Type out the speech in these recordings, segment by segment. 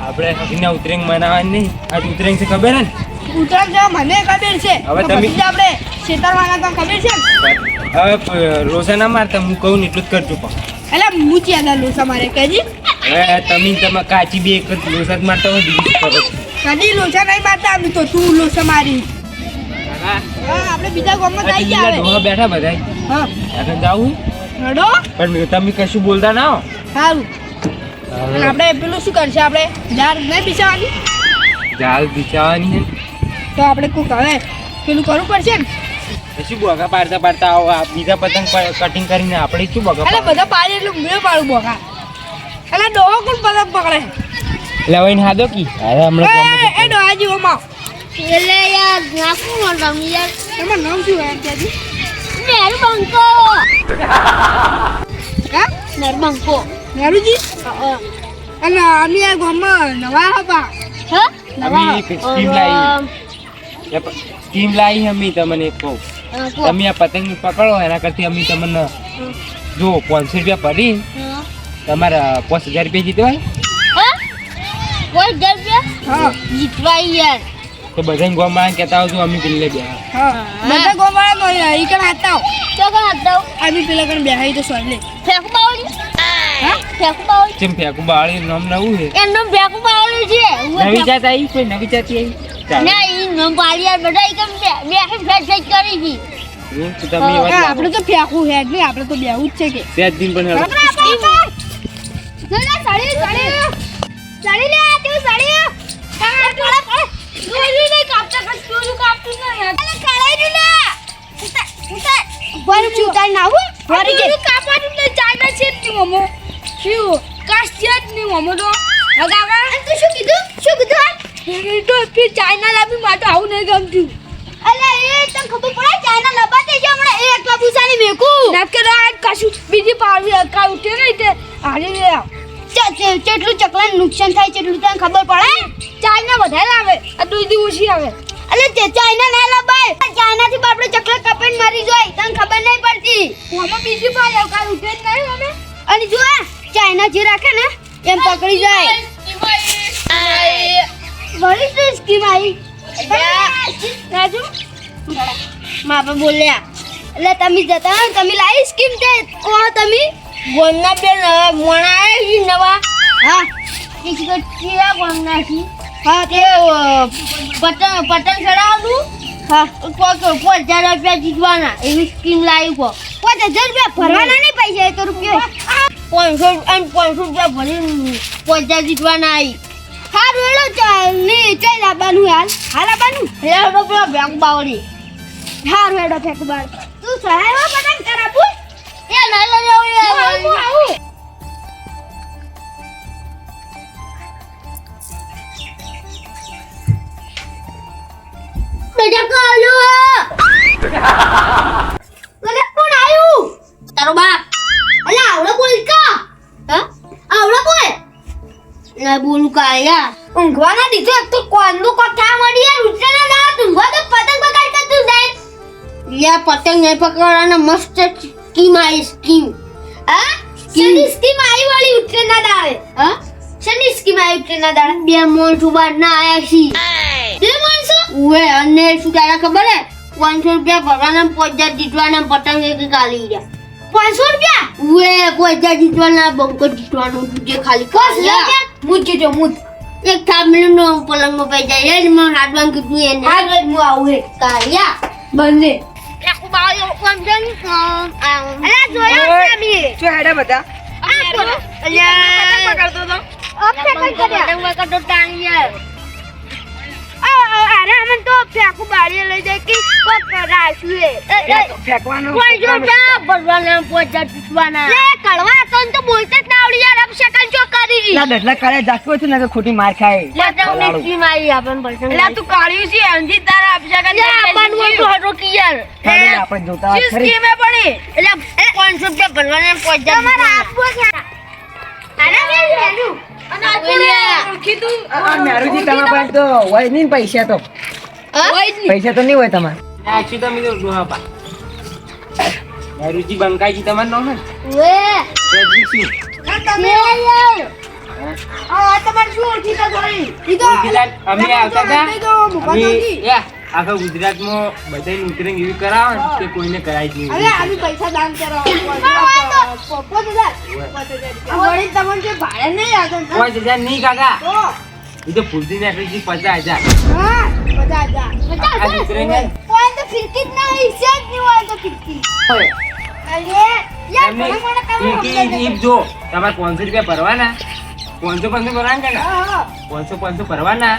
આપણે હસીના ઉતરેંગ મનાવવાની નહીં. આજ ઉતરેંગ છે ખબર હે ને? ઉત્તરાયણ છે મને ખબર છે. હવે તમે- આપણે છેતરવાના તો ખબર છે હવે રોસા ના મારતા હું કહું ને એટલું જ કરજો પણ. એટલે હું ચિયાદા લોસા મારે કહેજી હવે તમે તમે કાચી બી એક જ રોષા જ મારતા હોય બીજું કરો કદી લોસા નહીં મારતા આમ તો તું લોસા મારી. આપણે બીજા ગામમાં જઈ ગયા બેઠા બધા હા. જાવું રડો પણ તમે કશું બોલતા ના હો. સારું આપણે પેલું શું કરશે? આપણે જાર નહીં બિછાવાની જાર બિછાવાની તો આપણે કોક હવે પેલું કરવું પડશે ને? શું બોગા પાડતા પાડતા આવો આ બીજા પતંગ કટિંગ કરીને આપણે શું બોગા એટલે? બધા પાડે એટલું મેં પાડું બોગા. એટલે ડોહો કોણ પતંગ પકડે? લવાઈને હાદો કી. અરે હમણાં એ એ ડોહા જીવો માં એટલે યાર નાખું મને યાર. એમાં નામ શું એમ ત્યાંથી નેર બંકો હા? નેર બંકો નેરુજી અને અમે આ ગામમાં નવા હતા. હા? એક સ્કીમ પ- સ્કીમ લાઈ અમે તમને એક કહું. તમે આ પતંગ પકડો એના કરતી અમે તમને જો પાંચસો રૂપિયા ભરી તમારા પાંચ હજાર રૂપિયા જીતવાય. પાંચ હજાર હા. જીતવાય યાર. તો બધા ગોમાં કહેતા આવજો અમે પેલે બે હા બધા ગામવાળા ઈ કણ હતા તો કણ હતા અમે પેલા કણ બેહાઈ તો સોલે ફેંકુ બાવલી હા? ફેંકુ બાવલી ચેમ ફેંકું? બાળી નામ નવું એમ નામ ફેંકુ બાવલી છે. નવી જાત આવી કોઈ નવી જાત આવી ના ઈ નામ પાડી યાર બધા એકમ બે બે ફેંક ફેંક કરી હા, લાગો. આપણે તો ફેંકવું હે નહીં આપણે તો બેહવું જ છે કે. બે દિન પણ. સાડી સાડી સાડી લે તું સાડી દોરી નહીં કાપતા દોરી કાપતું નહીં યાર અરે કળાઈ લે ઉતા ઉતા પર ચૂતાઈ ના આવું વરી કે કાપવાનું નહીં ચાલે છે જ નહીં મમો શું કાશ છે જ નહીં મમો તો હા કાકા તું શું કીધું છે ના કશું બીજી પાડવી અકા ઉઠે નહીં હારી લે. કેટલું ચકલાને નુકસાન થાય છે એટલું તને ખબર પડે? ચાઇના વધારે આવે. આ દૂધી ઓછી આવે. અલે તે ચાઇના ના લબાય ચાઇના થી આપણે ચકલા કપેન મરી જાય. તને ખબર નહીં પડતી. આમાં બીજી આવ અકા ઉઠે નહીં અમે અને જો ચાઇના જે રાખે ને એમ પકડી જાય. વળી તો સ્કીમ આવી? રાજુ? માપે બોલ્યા. એટલે તમે જતા તમે લાવી સ્કીમ તે. કોણ તમે? ગોમના બે નવા મોણા છે નવા. હા? એક તો ગોમના છે. હા તે પતંગ પતંગ ચડાવવાનું? હા. કોક પાંચ હજાર રૂપિયા જીતવાના. એવી સ્કીમ લાવી કો પાંચ હજાર રૂપિયા ભરવાના નહીં પૈસા એ તો રૂપિયા. પાંચસો અને પાંચસો રૂપિયા ભરી પાંચ હજાર જીતવાના આવી હારું એલો ચાલ ને ચાલ આબાનું હાલ. હાલ આબાનું હેડો પેલો બેંક બાવડી. હારું હેડો ફેંક બાર તું સહાય પતંગ ના આવડો બોલ આવડો બોલ ના એક તો કોલનું કોઠા મળી યાર ઉઠે ના ના ઊંઘવા તો પતંગ પકડ તું જાય પતંગ નહીં પકડવાના, મસ્ત સ્કીમ આવી સ્કીમ હા શની સ્કીમ આવી વાળી ઉઠે ના દાવે હા શની સ્કીમ આવી ઉઠે ના દાળે બે મોણ બાર ના આયા છી બે માણસો ઉવે અને શું તારા ખબર હે પાંચસો રૂપિયા ભરવાના પાંચ હજાર જીતવાના પતંગ એક કાલી ગયા પાંચસો રૂપિયા ઉવે પાંચ હજાર જીતવાના બંકો જીતવાનું જે ખાલી કાલિયા મુજ જો મુજ એક થાંભલું નો પલંગમાં પઈ જાય એ જ મને હાથમાં કીધું એને હા ભાઈ હું આવું હે કાલિયા બંને અલા જોયો છે મી જો હેડા બધા? અલ્યા પકડતો તો ઓકે કઈ કર્યા. પકડતો ટાંગ્યા અરે અમે તો ફેંકુ બાળી લઈ જાય કે રાખ્યું એ ફેંકવાનું કોઈ જો ક્યાં ભરવાના પોચા ચૂસવાના. લે કળવા તો બોલતા અપશકન લા ડટલા કાળે જાગતો છે ને કે ખોટી માર ખાય. લટકને સ્કીમ આવી આપણ પસંદ એટલે તું કાળ્યું છે અંજી તારા અપશકન લે આપણ હોય તો હટો કે યાર. ચાલે આપણે જોતા વાત ખરી. સ્કીમે પડી? એટલે 500 રૂપિયા ભરવાના ને 5000 તમારે આપવો છે. આના બે વેલ્યુ અને આ મેરુજી તમારા પાસે તો હોય નહીં પૈસા તો. પૈસા તો નહીં હોય તમારે. આખી તો ડોહા પા રુચિ બંકાઈ તમારે નો હે વે મેરુજી? આ તમારે શું ઓળખી તો થોડી ગુજરાત અમે આવતા હતા. અમે આખા ગુજરાતમાં નોકરી એવી કરાવે કે કોઈને કરાય જ અરે આવી પૈસા દાન કરો પોપટ હજાર વળી તમને જે ભાડે નહીં આવતો પાંચ હજાર નહીં કાકા. એ તો ભૂલથી નાખી છે પચાસ હજાર. પચાસ હજાર. આ દીકરીને? કોઈ તો ફિરકી જ નહીં નહીં હોય તો ફિરકી અરે યાર મને મને કામ ઈ- ઈ- ઈ જો તમારે પાંચસો રૂપિયા ભરવાના? પાંચસો પાંચસો ભરવાના કાકા હા હા પાંચસો પાંચસો ભરવાના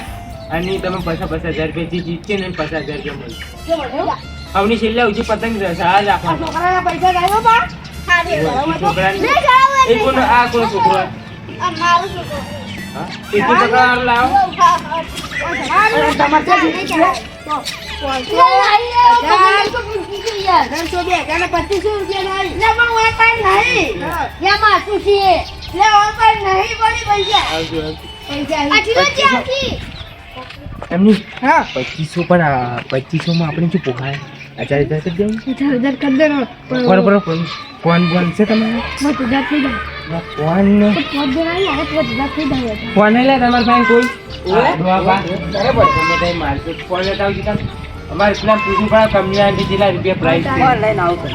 અને તમે પચાસ પચાસ હજાર રૂપિયા જે જીતશે ને પચાસ હજાર રૂપિયા મળશે જો છેલ્લે ઉજી પતંગ સહાય આ રાખવાનો છોકરાના પૈસા લાવ્યો બા છોકરાને એ આ કોનો છોકરો પચીસો રૂપિયા નહીં લે ઓનલાઈન નહીં પડી પૈસા. આવજો આવજો. પૈસા આવી. એમની હા. પચીસો પણ પચીસો માં આપણે શું પોખાય હજાર હજાર કરી દેવું પચાસ હજાર કરી દેનો બરોબર બરોબર કોણ? કોણ છે તમારે? પાંચ હજાર થઈ જાય. હજાર આવી હજાર થઈ કોણ લે તમારે પાસે કોઈ? બરાબર તમે મારજો કોણ લેતા આવજો તમે? અમારે પેલા પૂછવું પડે કંપની આંટી જેટલા રૂપિયા પ્રાઇસ ઓનલાઈન આવશે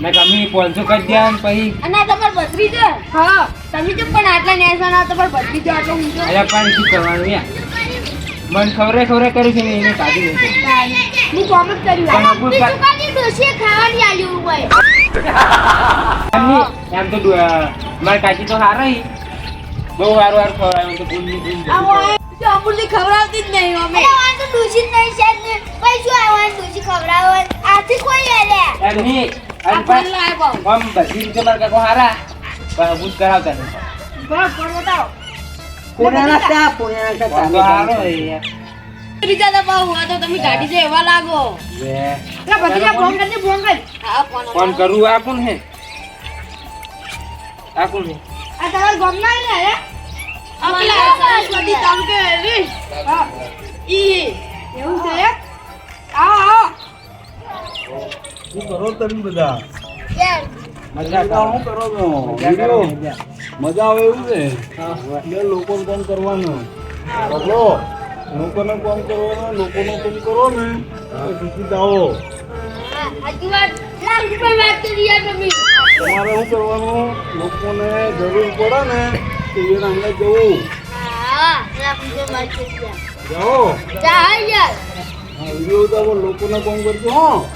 ને કમી પોલસો કરી દે પછી? અને તમાર બત્રી છે. હા. તમે જો પણ આટલા નેસા ના તમાર બત્રી જો આટલો ઊંચો. અરે પણ શું કરવાનું યાર? મન ખવરે ખવરે કર્યું છે ને એને કાઢી દે હું કોમ જ કર્યું વાર- દુકાનની ડોશીએ ખાવાની આલ્યું હોય એમ તો મારા કાકી તો હારાઈ. બહુ હારું હારું ખવડાવ્યું તો ભૂલી ભૂલી અમૂલની ખવડાવતી જ નહીં અમે અરે આ તો જ નહીં છે પૈસું આવવાનું ડોશી ખવડાવવા આથી કોઈ આલે એમની અને પણ આમ બધી રીતે મારા કાકો હારા. પણ ભૂત કરાવતા નહીં. બસ ફોન બતાવો હારો બીજા દબાવ તો તમે ગાડી છે એવા લાગો. લે. એટલે ભત્રીજા ફોન કરજે ફોન કર હા ફોન ફોન કરું? આ કોણ હે આ કોણ હે આ તારા ગામના ને હે? આ છોડી સરસ્વતી તાલુકે રે. હા. ઈ. એવું છે? આવો આવો. શું કરો તમે બધા? મજા શું કરો વીડિયો? મજા. આવે એવું છે? એટલે લોકોને કામ કરવાનું. બદલો લોકોને કામ કરવાનું લોકોને કામ કરો ને. તો શીખી જાઓ. તમારે શું કરવાનું? લોકોને જરૂર પડે ને તો એને અંદર જવું. જાઓ. જા યાર. વીડિયો ઉતારો લોકોને કોમ કરજો હો.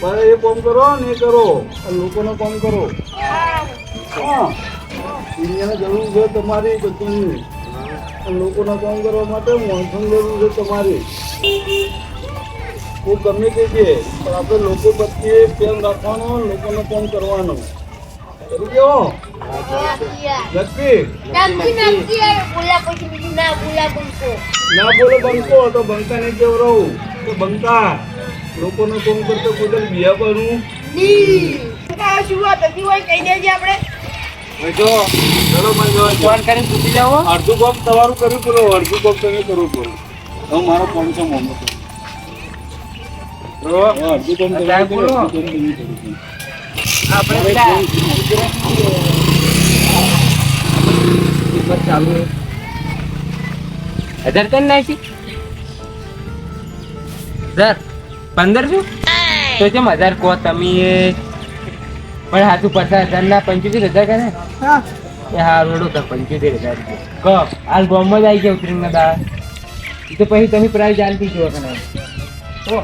પણ એ કોમ કરો ને એ કરો. લોકોને કોમ કરો. હા. દુનિયાને જરૂર છે તમારી બધાની. લોકોના કામ કરવા માટે માણસોની જરૂર છે તમારી. હું ગમે તે છે પણ આપણે લોકો પ્રત્યે પ્રેમ રાખવાનો લોકોને કામ કરવાનો. પછી બીજું ના બોલા બોલતો ના બોલો બંકો તો બંકા ને કેવું રહું. તો બંકા લોકોને કામ કરતો કોઈ બિયા જાઓ અડધું કોમ તમારું કર્યું પેલો અડધું કોમ તમે કરવું પડે. હવે મારો ફોન છે મોહમ્મદ અડધું કોમ તમે કર્યું, ચાલુ. હજાર ત્રણ નાખી હજાર? પંદરસો તો કેમ હજાર કહો તમે પણ હાથું પચાસ હજાર ના પંચોતેર હજાર કરે? હા. એ હા રોડો તો પંચોતેર હજાર કહો હાલ ગામમાં જ આવી ગયા ઉતરીના દાડા એ તો પછી તમે પ્રાઇઝ આલતી જો કને તો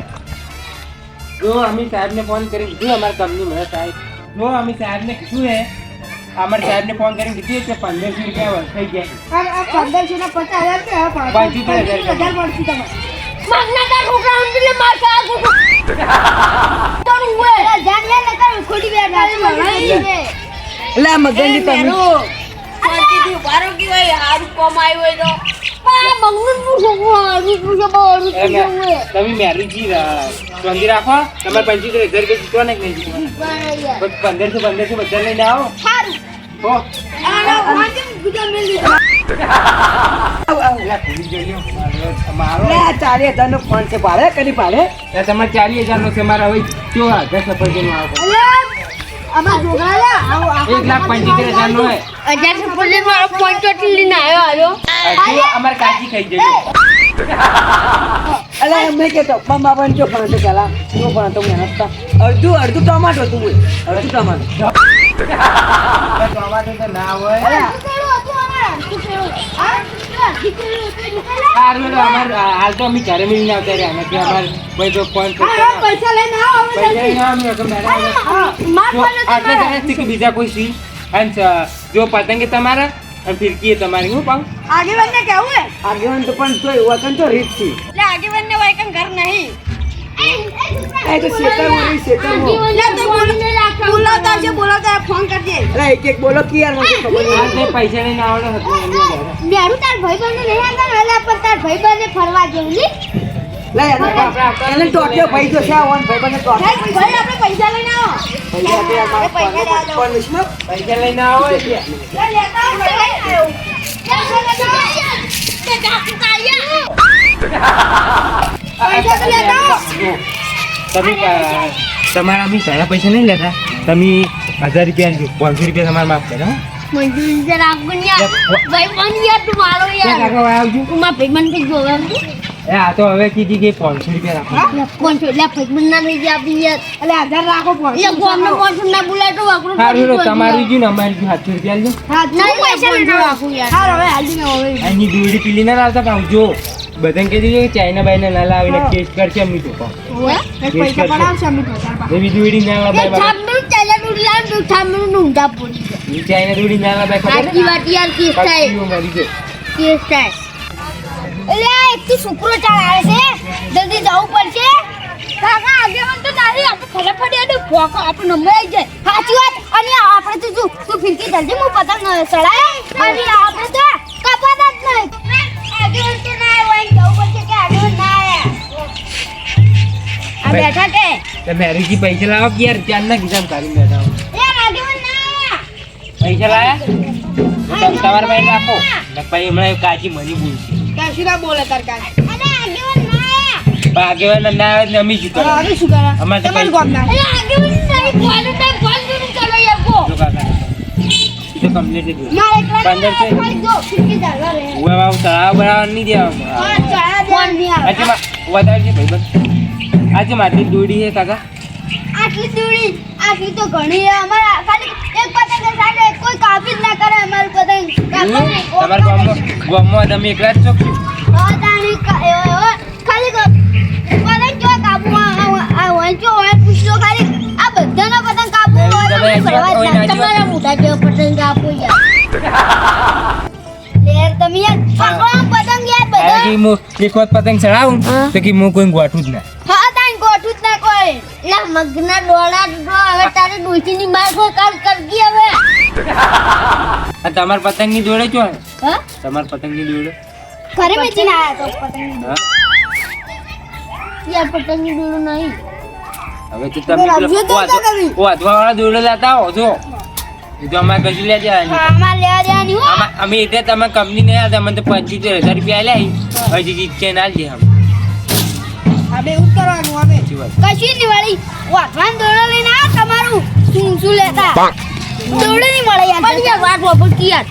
જો અમે સાહેબને ફોન કરી કીધું અમારી મને સાહેબ. જો અમે સાહેબને કીધું હે. અમારા સાહેબને ફોન કરીને કીધું કે પંદરસો રૂપિયા વર્ષ થઈ ગયા. પંદરસો ના પચાસ હજાર પંચોતેર મળશે તમારે. મગનની તમે. તમે તમે મેરીજી સ્વંદી રાખો તમારે પંચોતેર હજાર રૂપિયા જીતવા ને નહીં જીતવા? બરાબર. બસ પંદરસો પંદરસો બધા લઈને આવો. મારો તમારે ચાલીસ હજાર નો છે. મારા હવે કયો આગળ સફરજન લા આવો એક લાખ પંચોતેર હજાર નો વાળો પંચોતેર લઈને આવ્યો આવ્યો. અમારે કાચી ખાઈ જજો. અલે મેં કેતો મમ્મા પણ જો ભણતો પેલા જો તો મેં હસતા અડધું અડધું ટમાટો તું અડધું ટમાટો ટમાટો તો ના હોય હાલ તો અમે ઘરે મળીને આવતા રહ્યા. નથી અમારે કોઈ તો ફોન પૈસા લઈને આવો પૈસા લઈને આવો, અમે વગર મેળવ્યા. માર જો પણ આટલા જણા છે કે બીજા કોઈ સી અને જો પતંગે તમારા અને ફિરકી તમારી હું પાઉં આગેવાન ને કેવું હે? આગેવાન તો પણ તો વતન તો રીત છે. એટલે આગેવાન ને વાયકન ઘર નહીં. એ તો શેતર બોલી શેતર બોલાવતા છે બોલાવતા ફોન કરજે અરે એક એક બોલો કે યાર મને ખબર હાલ પૈસા લઈને આવડો હતો. નેहरू તાર ભાઈબંધને નહીં આવતા ને પણ તાર ભાઈબંધને ફરવા જેવું ની લે એને એને ટોક્યો ભાઈ તો છે ઓન ભાઈ બને ટોક્યો ભાઈ આપણે પૈસા લઈને આવો પૈસા દે મારા પૈસા લઈ આવો પૈસા લઈને આવો એટલે. તમે તમારા અમે સારા પૈસા નહીં લેતા? તમે હજાર રૂપિયા. પાંચસો રૂપિયા તમારે માફ કરો આ તો હવે કીધી કે પાંચસો રૂપિયા રાખો. લે, એટલે ભાઈબંધ ના ગયા આપી યાર. અલે રાખો એટલે ગોમને ના બોલાય તો ગયું તમારું ને અમારું સાતસો રૂપિયા આપજો. પૈસા રાખું યાર. હવે હાલજી ને હવે. પીલી ના લાવતા જો બધાને કહી દીધું કે ચાઇના બાઈના ના લાવીને ટેસ્ટ કરશે અમની તો પાછું. પૈસા એવી દોરડી ના લાવાય એ બાબા. થાંભલું ચાલ્યા તું લાવ તું થાંભલું ઊંધા પડી ગયા ચાઇના દોરડી ના લાવાય ખબર વાત યાર કેસ થાય. પક્ષીઓ મરી જાય. કેસ થાય. એટલે એક થી ચાલ આવે છે? જલ્દી જવું પડશે? કાકા આગેવાન તો નથી આપણે ફોકો નંબર આવી જાય. સાચી વાત. અને આપણે તો જો તું ફિરકી જલ્દી હું પતંગ ચડાય. અને આપણે તો કપાતા જ નહીં. બેઠા કે? પૈસા લાવો કે યાર? બેઠા આગેવાન ના આવ્યા પૈસા લાયા? તમારા પાસે રાખો. પછી હમણાં કાચી મરી બોલશે. કશું ના બોલે તાર અરે આગેવાન ના આવે ને અમે શું કરે હવે શું કરે અમારે તમારું ગામ ના આગેવાન તો કમ્પ્લીટ જ હોય. મારે એકલા પંદર છે. ખાલી જો ફિરકી ચાલવા રહે ઉવા વાવ તળાવ બનાવવા નહીં દેવા હા આજે વધારે છે ભાઈબંધ આજે મારી દોડી છે કાકા. આટલી દોડી આટલી તો ઘણી છે. અમારા ખાલી એક પતંગ સાથે કોઈ કાપી જ ના કરે અમારું પતંગ. તમારા ગામમાં ગામમાં તમે એકલા જ છો કે હું એક વખત પતંગ ચડાવું. તો કે હું કોઈ ગોઠું જ ના. હા તાન ગોઠું જ ના કોઈ. લા મગના ડોળા ડો હવે તારે ડોસીની માર કોઈ કાલ કરગી હવે. અને તમારા પતંગની જોડે છો હા? તમારા પતંગની જોડે? ઘરે બેચીને આયા તો પતંગ હા. યાર પતંગની ડોળો નહીં. હવે તો તમે તમે. વાળા દોડે લેતા હો જો. તો અમારે કશું લેવા દેવાની અમે એટલે તમે કંપની નહીં આવતા મને તો પંચોતેર હજાર રૂપિયા લે હજી જીતશે ના લે અમે. એવું કરવાનું હવે. સાચી નહીં વળી. વાટવાન દોડો લઈને આ તમારું. શું શું લેતા? દોડો નહીં મળે યાર. પણ યાર વાત વાપર યાર.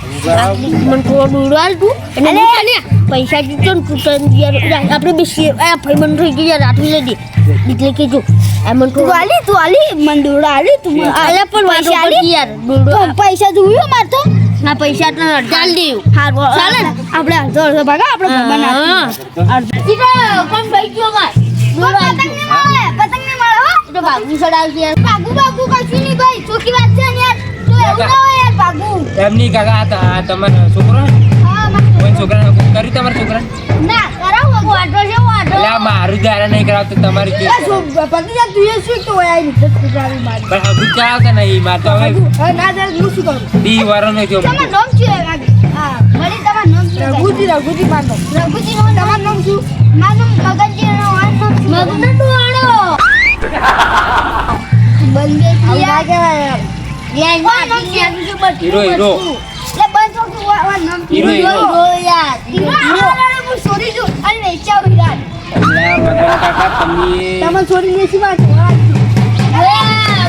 મને થોડો દોડો તું. અને હું તને પૈસા જીતો ને તું તને યાર આપણે બે શેર આ ભાઈ બંધ થઈ ગયા રાત્રે લઈ દે એટલે કે જો એમ તું આલી તું આલી મને દોડો આલી તું આલે પણ પૈસા આલી. યાર પૈસા જોયું માર તો. ના પૈસા તો ચાલ દેવ. હારું ચાલે આપણે અડધો અડધો ભાગા આપણે ભાગવાના કોણ ભાઈ ગયો માર પતંગ ને મળે પતંગ ને મળે હો. તો ભાગુ ચડાવશે યાર. ભાગુ ભાગુ કશું નહીં ભાઈ. ચોકી વાત છે યાર. તો એવું ના હોય યાર ભાગુ. એમની કાકા આ તમારો છોકરો કોઈ છોકરા કર્યું તમારા છોકરા ના કરાવો વાટો છે વાટો એટલે મારું જ્યારે નહીં કરાવતો તમારી કે કેવું જા તું એ શું તો આ રીતે જ કરાવી મારી? પણ હજુ કે નહીં માર તો હવે ના જાય હું શું કરું દી વારોનો થયો તમારું નામ શું છે? હા, વળી તમારું નામ શું છે? રઘુજી રઘુજી મારનો રઘુજી નું તમારું નામ શું? મારું નામ ગગનજી નો મારું નામ મગન. બંને આવું થયા. ના યાર. યાર, હીરો, હીરો. લે, હીરો, હીરો. યાર. હીરો, આ વાળાને હું શોધી છું અને વેચાવું હીરા. એટલે મગન કાકા તમે તમે છોડી દેશી માં છો. હા. અરે,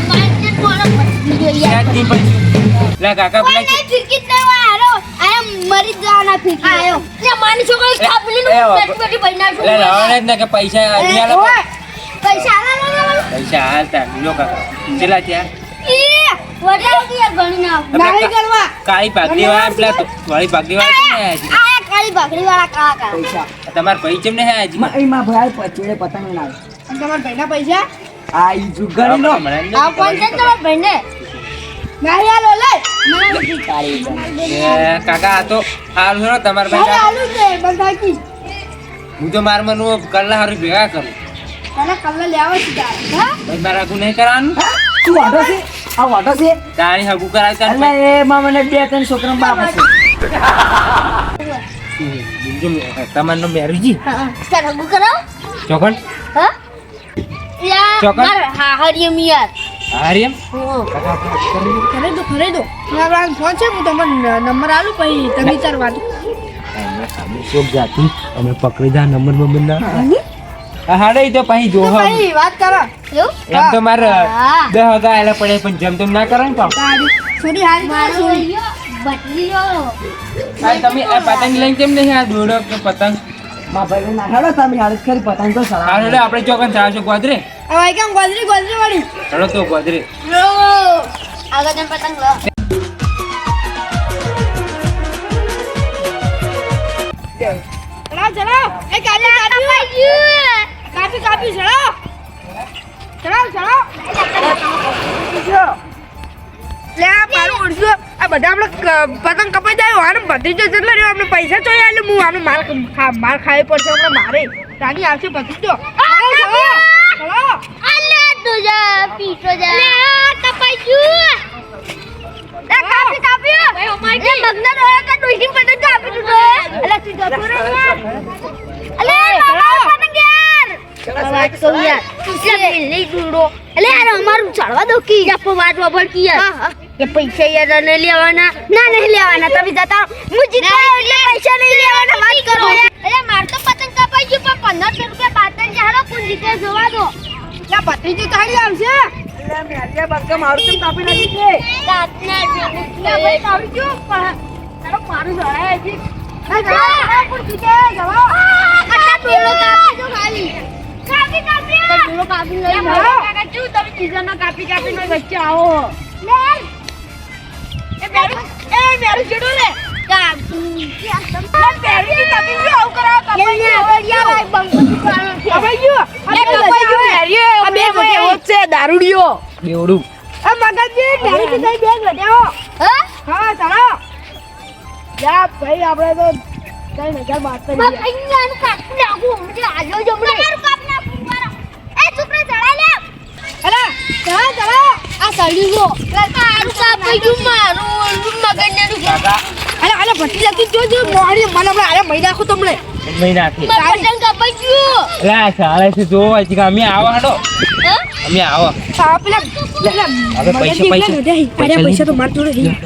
મારને મારો પતી ગયો યાર. ક્યાંથી પડ્યું એટલે કાકા કોઈ પેલા નહીં, ફિરકી જ નહીં હોય, હારો. આયા મરી જ જવાના ફિરકી. આયો. લે, મારી છોકરી કાપલી નું એ, એ, બેઠી બેઠી ભાઈ ના એટલે લાવવાના જ ને કે પૈસા પૈસા હાલતા લો કાકા કેટલા ત્યાં ના. કાળી પાઘડી વાળા પેલા વાળી પાઘડી વાળા નહીં. પૈસા. તમારા ભાઈ કેમ નહીં આયા હજી? એમાં ભાઈ પચીને પતંગ લાવે. અને તમારા ભાઈના પૈસા? આ ઈ જુગારી નો. આ ફોન છે તમારા ભાઈને? નાળી આલો લે કાકા આ તો તમારા ભાઈ આલુ છે બંધાકી હું તો માર મનું કલ્લા હારું ભેગા કરું. તને કલ્લા લેવા છે તારે. ભાઈ મારે આગું નહીં કરવાનું? શું વાટો છે? આ વાટો છે? તાણી કરાય કર એટલે એમાં મને બે ત્રણ છોકરા બાપ છે બીજું તમારનો મેરુજી હા, તારે કરાવ ચોકન હા? ચોકન? હા, હરિયમ યાર. હરિયમ? કરી દો કરે દો મારા ફોન છે હું તમને નંબર આલું પછી તમે ચાર વાત શોક જાતી. અમે પકડી જા નંબર નંબર ના હાડે ઈ તો પછી જો ભાઈ વાત કરો. એવું? એમ તો મારે હા. દસ હગા આયેલા પડે પણ જેમ તેમ ના કરે ને મારો તમે આ પતંગ લઈને કેમ નહીં આ દોડો કે પતંગ? માં ભાઈ ના હેડો તમે હાલ ખરી પતંગ તો સળા હાડે આપણે ચોકન ગોદરે. હવે કેમ ગોદરી ગોદરી વાળી? તો ગોદરે. આગળ પતંગ લો. એ કાપી કાપી ચલાવ ચલાવ ચલાવ લે મારું ઉડશું આ બધા આપણે પતંગ કપાઈ જાય આને બધી જો જેટલા રહ્યો આપણે પૈસા ચોઈ આલે હું આનો માર ખા ખાવી પડશે હમણાં મારે રાની આવશે પછી જો ચલાવ અલે તુજા પીટો જા. કપાઈ ગયું. કાપી કાપ્યું. એ મગના ડોળા કા ડોશી પતંગ કાપી દીધો. અલે તું જતો રહે યાર. અલે બાબા પતંગ યાર. વાત કહું યાર. દૂડો. અલે યાર અમારું ચાલવા દો કી. કી યાર. એ પૈસા યાર નહીં લેવાના. ના નહીં લેવાના. તમે જતા હું જીતવા એટલે પૈસા નહીં લેવાના. વાત કરો. અરે માર તો પતંગ કપાઈ ગયું પણ રૂપિયા પાતળ ચાલો કોણ જીતે જોવા દો. લે ભત્રીજી તાળી આવશે. મારું કાપી નાખી છે. રાતના ભેગું ભાઈ કાપી ગયો. પણ તારો મારું જણાય હજી. આ જવા. કોણ જીતે જવા આટલા ડોલો કાપી જો ખાલી. કાપી કાપી ડોલો કાપી લઈ. કાકા જો તમે સીઝનમાં કાપી કાપી ને વચ્ચે આવો. એ મેરું એ મેરું છેડો લે. કાપી મેરું જી કાપી ગયો આવું કરા કાપાઈ ગયો કપાઈ ગયો આ બે કપાઈ ગયો આ બે ભાઈ એવો દારૂડિયો. બેવડું. આ મગનજી મેરું જી તઈ બેગ લડ્યો હા? હા ચાલો. યા ભાઈ આપણે તો કઈ નજર બાદ કરી કાપી નાખું. આજો કાપી છોકરા ચડા લે. અરે આ ગયું. મારું કાકા અરે અરે ભટ્ટી લાગી જો જો મોહરી મને આપણે અરે મહિના નાખો તમને. મહિના નાખી. મારું પતંગ કાપાઈ ગયું. એટલે આ છે જો અમે આવો હાડો. હા? અમે આવો. આ પેલા પેલા હવે પૈસા પૈસા. અરે પૈસા તો માર જોડે નહીં.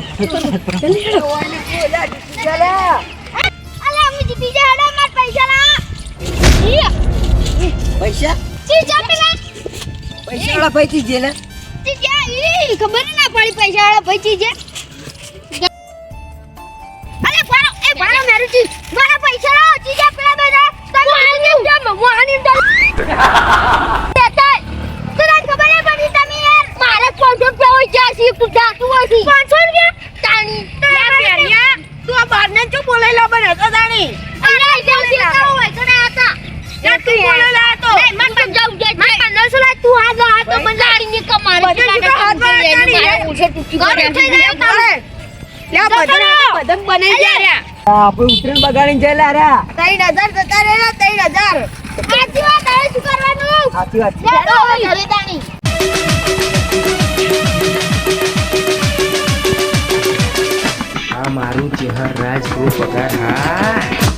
અમે જીતી હેડો માર પૈસા પૈસા? પૈસા વાળા ભાઈ જે જા ઈ ખબર ના પડી પૈસા વાળા ભાઈ જે. જા અલે એ ભારો મેરું ચી મારા પૈસા લાવો ચી પેલા બેટા તમે આની જમ મોહની દલ દેતા તને ખબર પડી તમે યાર? મારે 500 રૂપિયા હોય જ્યાં સી તું જાતું હોય છે 500 રૂપિયા? તાણી યા બેરિયા, તું આ બારને બોલાઈ લો બને તો તાણી અરે સી તો હોય તો ના હતા. યા તું બોલાઈ લા તો નહીં, મને જાય છે. તું આ દો આ તો બંધાડીને કમારે પતંગ બનાવી ગયા આપણે ઉતરીને બગાડીને જયેલા રહ્યા ત્રણ હજાર જતા રહેલા ત્રણ હજાર. સાચી વાત હવે શું કરવાનું? સાચી વાત. ઘરે તાણી આ મારું ચહેર રાજ ગો પગાર. હા